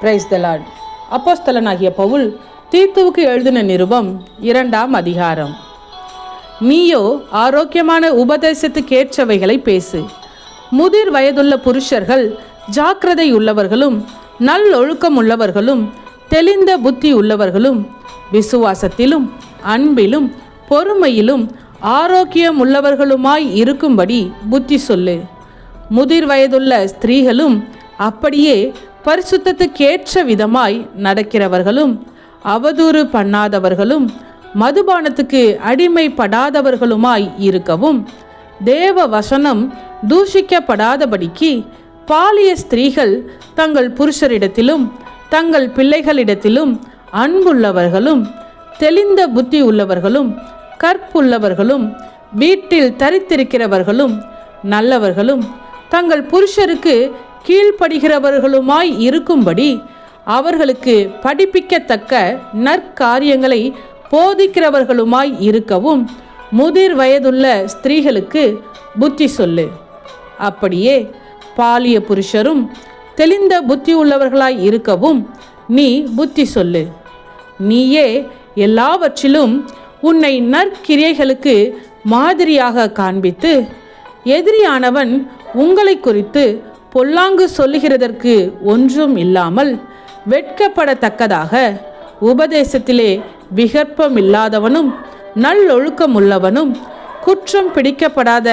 Price தலாட் அப்போஸ்தலனாகிய பவுல் தீத்துவுக்கு எழுதின நிருபம் இரண்டாம் அதிகாரம். நீயோ ஆரோக்கியமான உபதேசத்துக்கேற்றவைகளை பேசு. முதிர் வயதுள்ள புருஷர்கள் ஜாக்கிரதை உள்ளவர்களும் நல்லொழுக்கம் உள்ளவர்களும் தெளிந்த புத்தி உள்ளவர்களும் விசுவாசத்திலும் அன்பிலும் பொறுமையிலும் ஆரோக்கியம் உள்ளவர்களுமாய் இருக்கும்படி புத்தி சொல்லு. முதிர் வயதுள்ள ஸ்திரீகளும் அப்படியே பரிசுத்தத்துக்கேற்ற விதமாய் நடக்கிறவர்களும் அவதூறு பண்ணாதவர்களும் மதுபானத்துக்கு அடிமைப்படாதவர்களுமாய் இருக்கவும் தேவ வசனம் தூஷிக்கப்படாதபடிக்கு பாலிய ஸ்திரீகள் தங்கள் புருஷரிடத்திலும் தங்கள் பிள்ளைகளிடத்திலும் அன்புள்ளவர்களும் தெளிந்த புத்தி உள்ளவர்களும் கற்புள்ளவர்களும் வீட்டில் தரித்திருக்கிறவர்களும் நல்லவர்களும் தங்கள் புருஷருக்கு கீழ்ப்படுகிறவர்களுமாய் இருக்கும்படி அவர்களுக்கு படிப்பிக்கத்தக்க நற்காரியங்களை போதிக்கிறவர்களுமாய் இருக்கவும் முதிர் வயதுள்ள ஸ்திரீகளுக்கு புத்தி சொல்லு. அப்படியே பாலிய புருஷரும் தெளிந்த புத்தி உள்ளவர்களாய் இருக்கவும் நீ புத்தி சொல்லு. நீயே எல்லாவற்றிலும் உன்னை நற்கிரியைகளுக்கு மாதிரியாக காண்பித்து எதிரியானவன் உங்களை குறித்து பொல்லாங்கு சொல்லுகிறதற்கு ஒன்றும் இல்லாமல் வெட்கப்படத்தக்கதாக உபதேசத்திலே விகற்பமில்லாதவனும் நல்லொழுக்கமுள்ளவனும் குற்றம் பிடிக்கப்படாத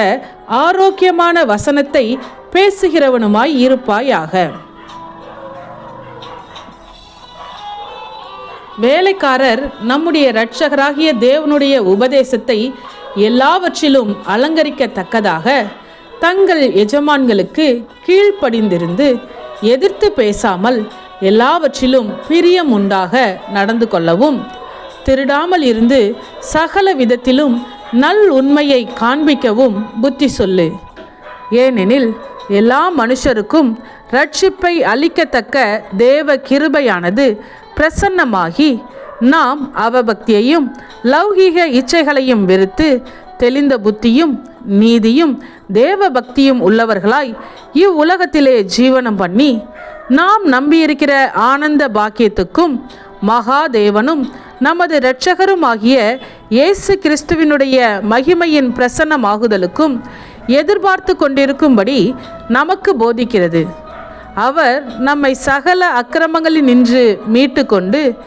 ஆரோக்கியமான வசனத்தை பேசுகிறவனுமாய் இருப்பாயாக. வேலைக்காரர் நம்முடைய இரட்சகராகிய தேவனுடைய உபதேசத்தை எல்லாவற்றிலும் அலங்கரிக்கத்தக்கதாக தங்கள் எஜமான்களுக்கு கீழ்ப்படிந்திருந்து எதிர்த்து பேசாமல் எல்லாவற்றிலும் பிரியம் உண்டாக நடந்து கொள்ளவும் திருடாமல் இருந்து சகல விதத்திலும் நல் உண்மையை காண்பிக்கவும் புத்தி சொல்லு. ஏனெனில் எல்லா மனுஷருக்கும் ரட்சிப்பை அளிக்கத்தக்க தேவ கிருபையானது பிரசன்னமாகி நாம் அவபக்தியையும் லௌகீக இச்சைகளையும் வெறுத்து தெளிந்த புத்தியும் நீதியும் தேவ பக்தியும் உள்ளவர்களாய் இவ்வுலகத்திலே ஜீவனம் பண்ணி நாம் நம்பியிருக்கிற ஆனந்த பாக்கியத்துக்கும் மகாதேவனும் நமது இரட்சகருமாகிய இயேசு கிறிஸ்துவினுடைய மகிமையின் பிரசன்னமாகுதலுக்கும் எதிர்பார்த்து கொண்டிருக்கும்படி நமக்கு போதிக்கிறது. அவர் நம்மை சகல அக்கிரமங்களில் நின்று மீட்டுக்கொண்டு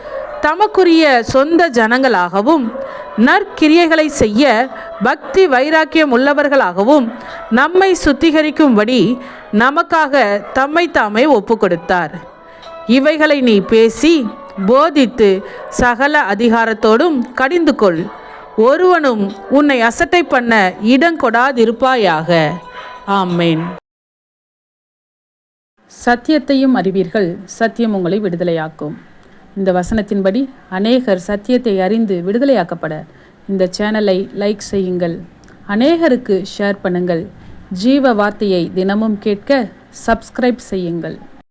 தமக்குரிய சொந்த ஜனங்களாகவும் நற்கிரியைகளை செய்ய பக்தி வைராக்கியம் உள்ளவர்களாகவும் நம்மை சுத்திகரிக்கும்படி நமக்காக தம்மை தாமே ஒப்பு கொடுத்தார் இவைகளை நீ பேசி போதித்து சகல அதிகாரத்தோடும் கடிந்து கொள். ஒருவனும் உன்னை அசட்டை பண்ண இடங்கொடாதிருப்பாயாக ஆமேன். சத்தியத்தையும் அறிவீர்கள் சத்தியம் உங்களை விடுதலையாக்கும். இந்த வசனத்தின்படி அநேகர் சத்தியத்தை அறிந்து விடுதலையாக்கப்பட இந்த சேனலை லைக் செய்யுங்கள். அநேகருக்கு ஷேர் பண்ணுங்கள். ஜீவ வார்த்தையை தினமும் கேட்க சப்ஸ்கிரைப் செய்யுங்கள்.